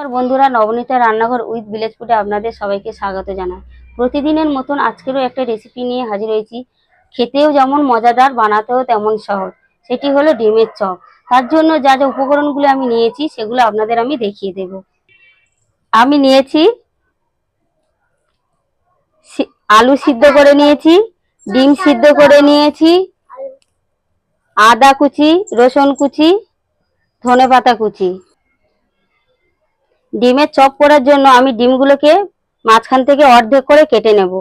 নমস্কার বন্ধুরা, নবনীতা রান্নাঘর উইথ ভিলেজ ফুডে আপনাদের সবাইকে স্বাগত জানাই। প্রতিদিনের মতন আজকেরও একটা রেসিপি নিয়ে হাজির হয়েছি। খেতেও যেমন মজাদার, বানাতেও তেমন সহজ। সেটি হলো ডিমের চপ। তার জন্য যা যা উপকরণগুলো আমি নিয়েছি, সেগুলো আপনাদের আমি দেখিয়ে দেব। আমি নিয়েছি আলু সিদ্ধ করে নিয়েছি, ডিম সিদ্ধ করে নিয়েছি, আদা কুচি, রসুন কুচি ধনে পাতা কুচি। ডিমের চপ করার জন্য আমি ডিমগুলোকে মাঝখান থেকে অর্ধেক করে কেটে নেব।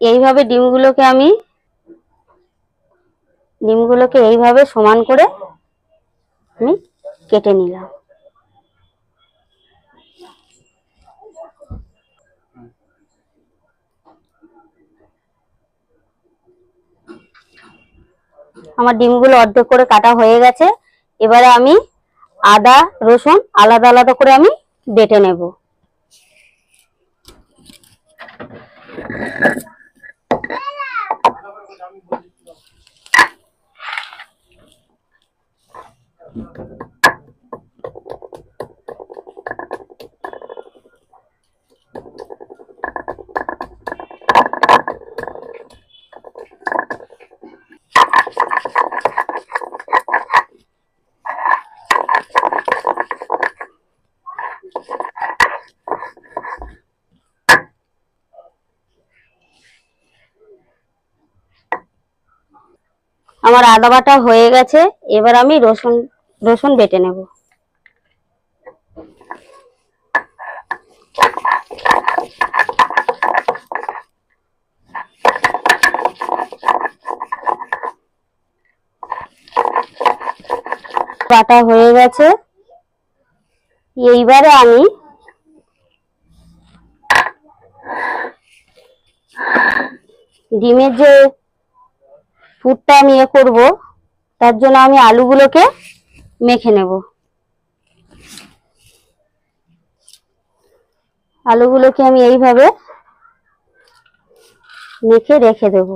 এইভাবে ডিমগুলোকে আমি, ডিমগুলোকে এইভাবে সমান করে আমি কেটে নিলাম। আমার ডিমগুলো অর্ধেক করে কাটা হয়ে গেছে। এবারে আমি আদা, রসুন আলাদা আলাদা করে আমি বেটে নেব। আমার আদা বাটা হয়ে গেছে, এবার আমি রসুন রসুন বেটে নেব। বাটা হয়ে গেছে। এইবারে আমি ডিমের যে ফুটটা আমি এ করব। তার জন্য আমি আলুগুলোকে মেখে নেব। আলুগুলোকে আমি এইভাবে মেখে রেখে দেব।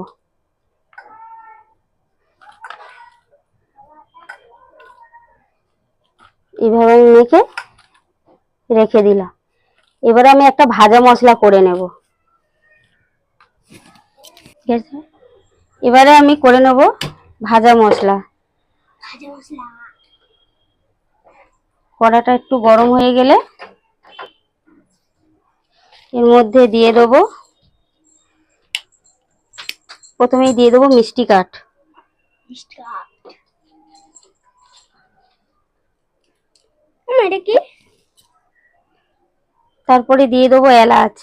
এইভাবে আমি মেখে রেখে দিলাম। এবারে আমি একটা ভাজা মশলা করে নেব। ঠিক আছে? এবারে আমি করে নেব ভাজা মশলা। কড়াটা একটু গরম হয়ে গেলে এর মধ্যে দিয়ে দেবো প্রথমেই দিয়ে দেবো মিষ্টি কাঠ। তারপরে দিয়ে দেবো এলাচ।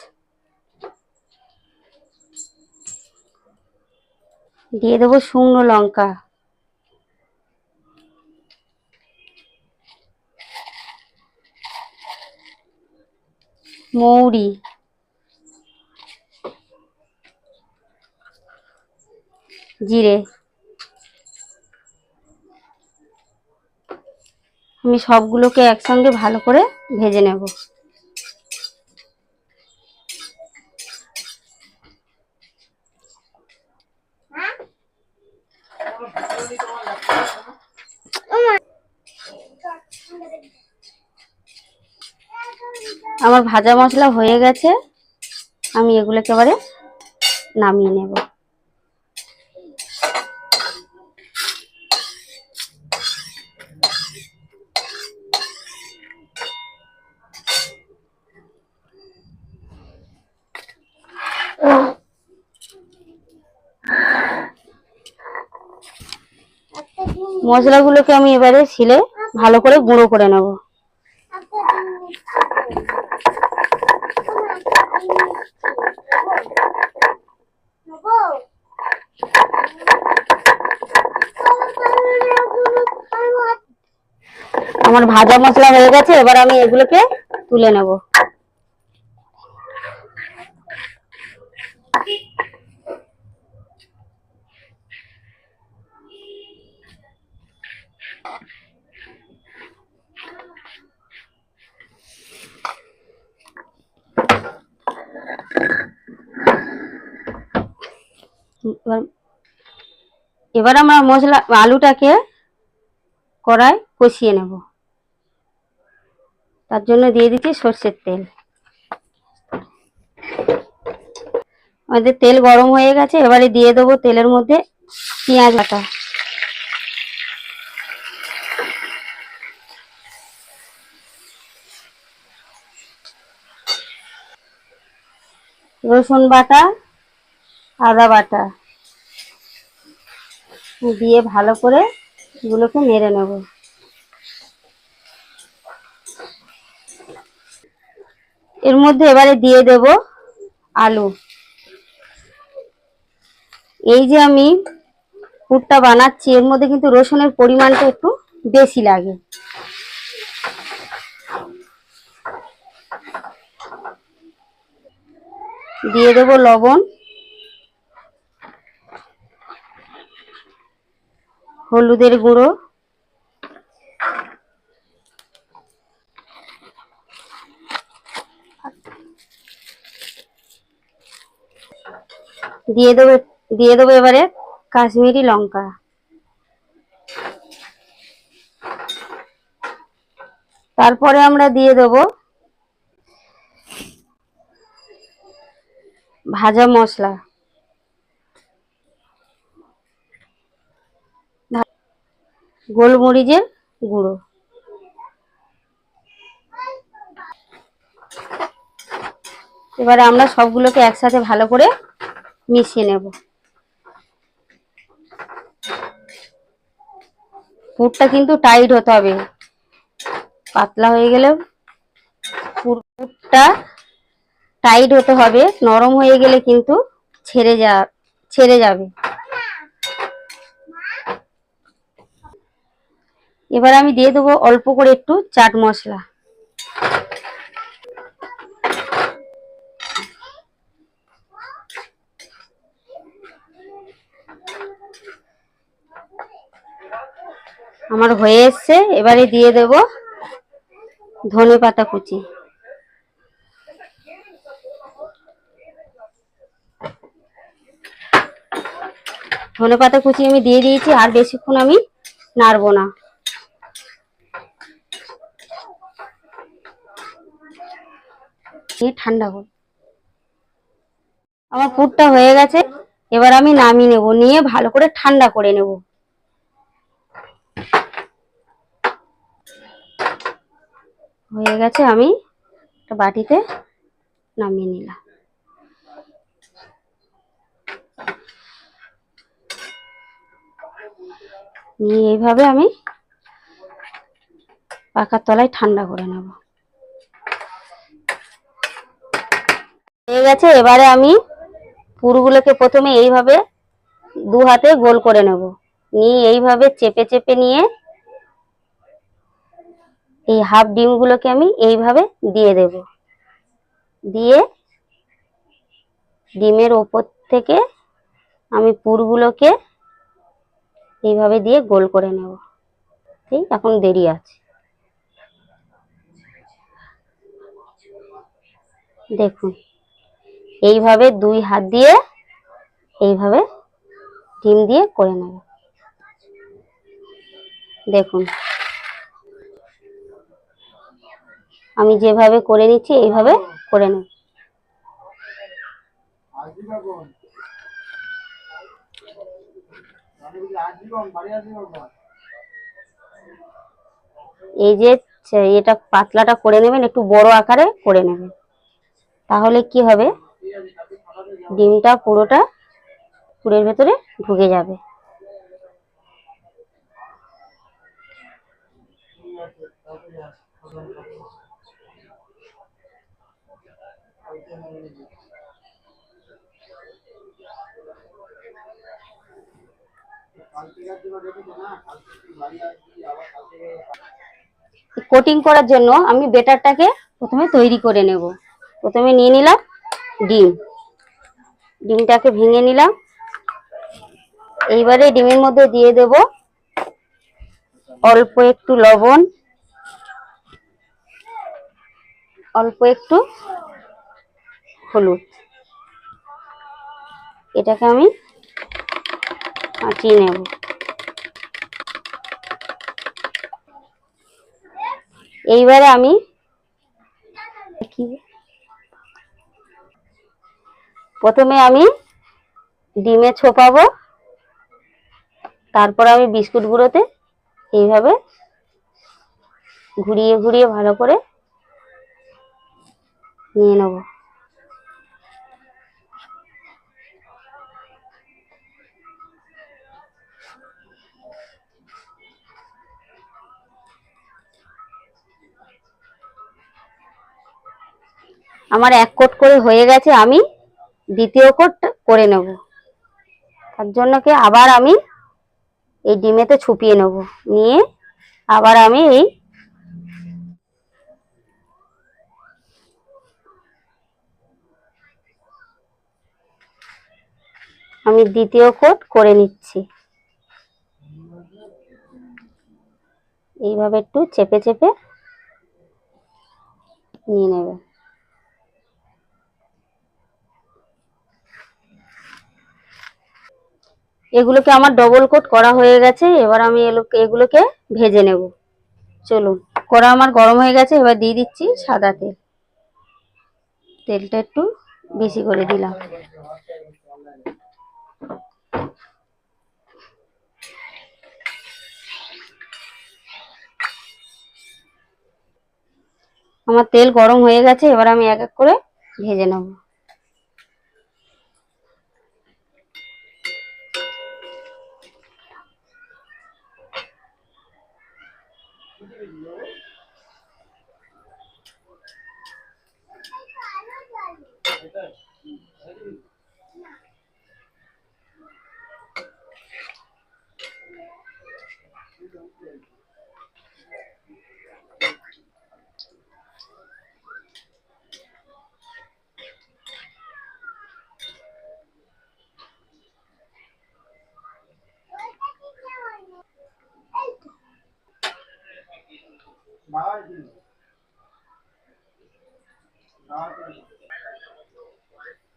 দিয়ে দেবো শুকনো লঙ্কা। মৌরি। জিরে। আমি সবগুলোকে একসঙ্গে ভালো করে ভেজে নেব। আমার ভাজা মশলা হয়ে গেছে। আমি এগুলোকে এবারে নামিয়ে নেব। মশলাগুলোকে আমি এবারে ছিলে ভালো করে গুঁড়ো করে নেব। আমার ভাজা মশলা হয়ে গেছে, এবার আমি এগুলোকে তুলে নেব এবার এবার আমরা মশলা, আলুটাকে কড়াই কষিয়ে নেব। তার জন্য দিয়ে দিচ্ছি সর্ষের তেল। আমাদের তেল গরম হয়ে গেছে, এবারে দিয়ে দেবো তেলের মধ্যে পেঁয়াজ বাটা। রসুন বাটা, আদা বাটা। দিয়ে ভালো করে এগুলোকে নেড়ে নেব। এর মধ্যে এবারে দিয়ে দেব আলু। এই যে আমি পুরটা বানাচ্ছি, এর মধ্যে কিন্তু রসুনের পরিমাণটা একটু বেশি লাগে। দিয়ে দেব লবণ। হলুদের গুঁড়ো। দিয়ে দেবো দিয়ে দেবো এবারে কাশ্মীরি লঙ্কা। তারপরে আমরা দিয়ে দেবো ভাজা মশলা। গোলমরিচের গুঁড়ো। এবারে আমরা সবগুলোকে একসাথে ভালো করে মিশিয়ে নেব। পুরটা কিন্তু টাইট হতে হবে। পাতলা হয়ে গেলে পুরটা টাইট হতে হবে। নরম হয়ে গেলে কিন্তু ছেড়ে যা ছেড়ে যাবে। এবার আমি দিয়ে দেবো অল্প করে একটু চাট মশলা। আমার হয়ে এসছে, এবারে দিয়ে দেব ধনে পাতা কুচি। ধনে পাতা কুচি আমি দিয়ে দিয়েছি, আর বেশিক্ষণ আমি নাড়বো না। ঠান্ডা কর। আমার পুরটা হয়ে গেছে, এবার আমি নামিয়ে নেব, নিয়ে ভালো করে ঠান্ডা করে নেব। হয়ে গেছে আমি একটা বাটিতে নামিয়ে নিলাম। নিয়ে এইভাবে আমি পাকার তলায় ঠান্ডা করে নেব। হয়ে গেছে, এবারে আমি পুরগুলোকে প্রথমে এইভাবে দু হাতে গোল করে নেব। নিয়ে এইভাবে চেপে চেপে নিয়ে এই হাফ ডিমগুলোকে আমি এইভাবে দিয়ে দেব। দিয়ে ডিমের ওপর থেকে আমি পুরগুলোকে এইভাবে দিয়ে গোল করে নেব। ঠিক এখন দেরি আছে। দেখুন এইভাবে দুই হাত দিয়ে এইভাবে ডিম দিয়ে করে নেব। দেখুন। আমি যেভাবে করে নিচ্ছি, এইভাবে করে নেব। এই যে এটা পাতলাটা করে নেবেন, একটু বড় আকারে করে নেবেন। তাহলে কি হবে? ডিমটা পুরোটা পুরের ভেতরে ঢুকে যাবে। কোটিং করার জন্য আমি বেটারটাকে প্রথমে তৈরি করে নেব। প্রথমে নিয়ে নিলাম ডিম। ডিমটাকে ভেঙে নিলাম। এইবারে ডিমের মধ্যে দিয়ে দেব অল্প একটু লবণ, অল্প একটু হলুদ। এটাকে আমি আঁচিয়ে নেব। এইবারে আমি কি প্রথমে আমি ডিমে ছোপাবো, তারপর আমি বিস্কুট গুঁড়োতে এইভাবে ঘুরিয়ে ঘুরিয়ে ভালো করে নিয়ে নেব। আমার এক কোট করে হয়ে গেছে, আমি দ্বিতীয় কোট করে নেব। তার জন্য কি আবার আমি এই ডিমেতে ছুপিয়ে নেব। নিয়ে আবার আমি এই আমি দ্বিতীয় কোট করে নিচ্ছি। এইভাবে একটু চেপে চেপে নিয়ে নেবে। এগুলোকে আমার ডবল কোট করা হয়ে গেছে, এবার আমি এগুলো- এগুলোকে ভেজে নেব। চলুন, কড়া আমার গরম হয়ে গেছে, এবার দিয়ে দিচ্ছি সাদা তেল। তেলটা একটু বেশি করে দিলাম। আমার তেল গরম হয়ে গেছে, এবার আমি এক এক করে ভেজে নেব।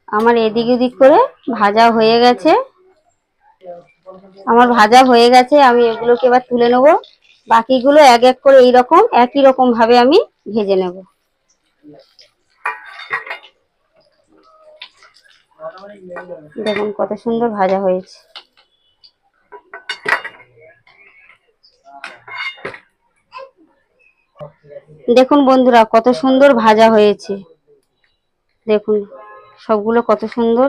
আমার এদিক ওদিক করে ভাজা হয়ে গেছে। আমার ভাজা হয়ে গেছে, আমি এগুলোকে এবার তুলে নেব। বাকিগুলো এক এক করে এইরকম, একই রকম ভাবে আমি ভেজে নেব। দেখুন কত সুন্দর ভাজা হয়েছে। দেখুন বন্ধুরা, কত সুন্দর ভাজা হয়েছে। দেখুন, সবগুলো কত সুন্দর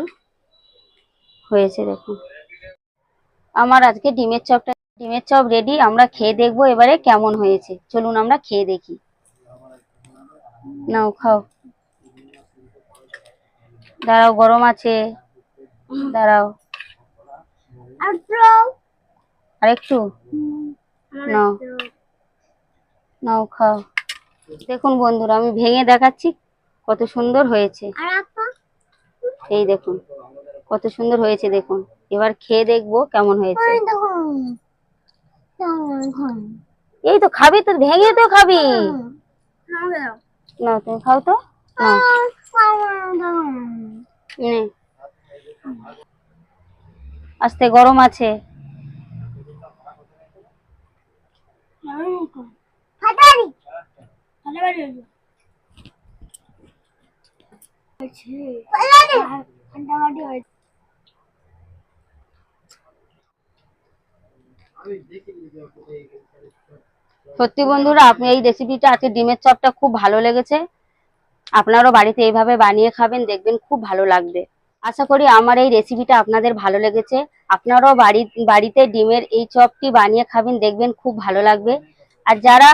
হয়েছে, দেখুন। আমার আজকে ডিমের চপটা, ডিমের চপ রেডি আমরা খেয়ে দেখব এবারে কেমন হয়েছে। চলুন আমরা খেয়ে দেখি। নাও, খাও। দাঁড়াও, গরম আছে। দাঁড়াও। আরেকটু? নাও। নাও, খাও। দেখুন বন্ধুরা, আমি ভেঙে দেখাচ্ছি কত সুন্দর হয়েছে। এই দেখুন কত সুন্দর হয়েছে দেখুন। এবার খেয়ে দেখব কেমন হয়েছে। এই তো খাবি তো ভেঙে তো খাবি। না তুমি খাও তো। নাও, আস্তে গরম আছে। সত্যি বন্ধুরা আপনি এই রেসিপিটা আজকে ডিমের চপটা খুব ভালো লেগেছে। আপনারাও বাড়িতে এইভাবে বানিয়ে খাবেন দেখবেন খুব ভালো লাগবে। আশা করি আমার এই রেসিপিটা আপনাদের ভালো লেগেছে। আপনারাও বাড়ি বাড়িতে ডিমের এই চপটি বানিয়ে খাবেন দেখবেন খুব ভালো লাগবে। আর যারা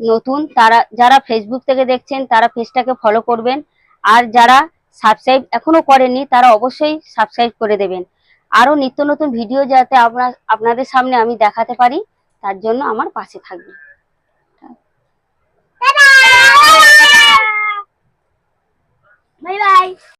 নতুন তারা যারা ফেসবুক থেকে দেখছেন তারা পেজটাকে ফলো করবেন। আর যারা সাবস্ক্রাইব এখনও করেনি তারা অবশ্যই সাবস্ক্রাইব করে দেবেন। আরও নিত্য নতুন ভিডিও যাতে আপনার আপনাদের সামনে আমি দেখাতে পারি, তার জন্য আমার পাশে থাকবে বাই বাই